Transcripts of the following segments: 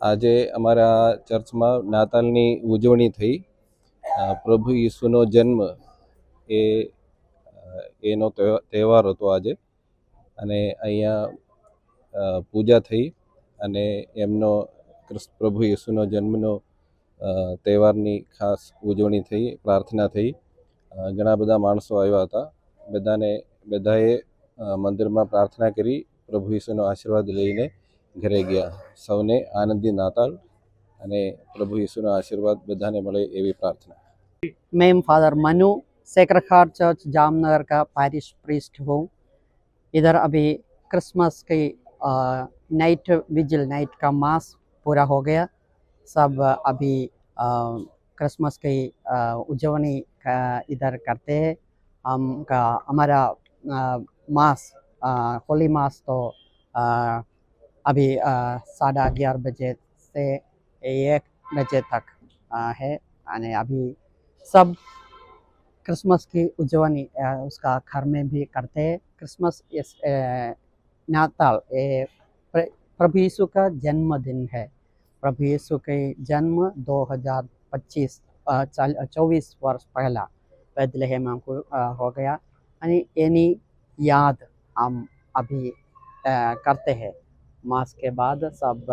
આજે અમારા ચર્ચમાં નાતાલની ઉજવણી થઈ. પ્રભુ ઈસુનો જન્મ એ એનો તહેવાર હતો આજે. અને અહીંયા પૂજા થઈ અને એમનો કૃષ્ણ પ્રભુ ઈસુનો જન્મનો તહેવારની ખાસ ઉજવણી થઈ, પ્રાર્થના થઈ. ઘણા બધા માણસો આવ્યા હતા. બધાને, બધાએ મંદિરમાં પ્રાર્થના કરી પ્રભુ ઈસુનો આશીર્વાદ લઈને ઘરે ગયા સૌને આનંદી નાતાલ અને પ્રભુ ઈસુનો આશીર્વાદ બધાને મળે એવી પ્રાર્થના मैं father Manu sacred heart church Jamnagar का पैरिश प्रीस्ट हूँ इधर अभी क्रिसमस की नाइट विजिल नाइट का मास पूरा हो गया सब अभी अ, क्रिसमस की अ, उजवनी का इधर करते हैं हम का हमारा अ, मास अ, होली मास तो अ, अभी साढ़े ग्यारह बजे से एक बजे तक अ, है। यानी अभी सब क्रिसमस की उजवनी अ, उसका घर में भी करते हैं। क्रिसमस इस नाताल ये प्रभु यीशु का जन्मदिन है। प्रभु यीशु के जन्म 2025 अ, चाल चौबीस वर्ष पहला बैतलहम में हमको हो गया। यानी एनी याद हम अभी अ, करते हैं। मास के बाद सब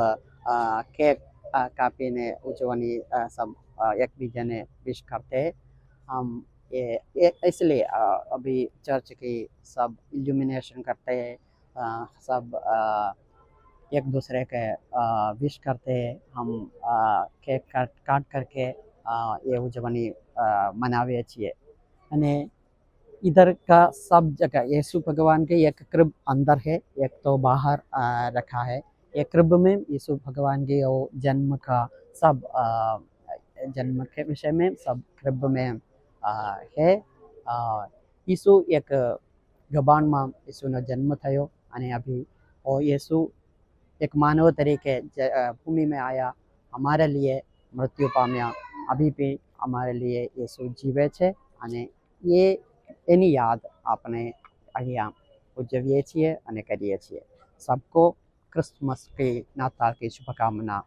केक कापीने उचवनी सब एक बीजे ने विश करते। हैं हम ये इसलिए अभी चर्च की सब इल्यूमिनेशन करते हैं सब एक दूसरे के विश करते। हैं हम केक काट काट करके ये उजवनी मनावे चाहिए इधर का सब जगह यीशु भगवान के एक क्रिब अंदर है एक तो बाहर अ, रखा है एक क्रिब में यीशु भगवान के वो जन्म का सब अ, जन्म के विषय में सब क्रिब में अ, है अ, यीशु એક ગબાણમાં ઈસુનો જન્મ થયો અને અભી वो यीशु एक मानव तरीके ज- अ, भूमि में आया हमारे लिए મૃત્યુ પામ્યા અભી બી અમારે लिए यीशु જીવે છે અને એ એની યાદ આપણે અહીંયા ઉજવીએ છીએ અને કરીએ છીએ. સબકો ક્રિસમસ કે નાતાલ કે શુભકામના.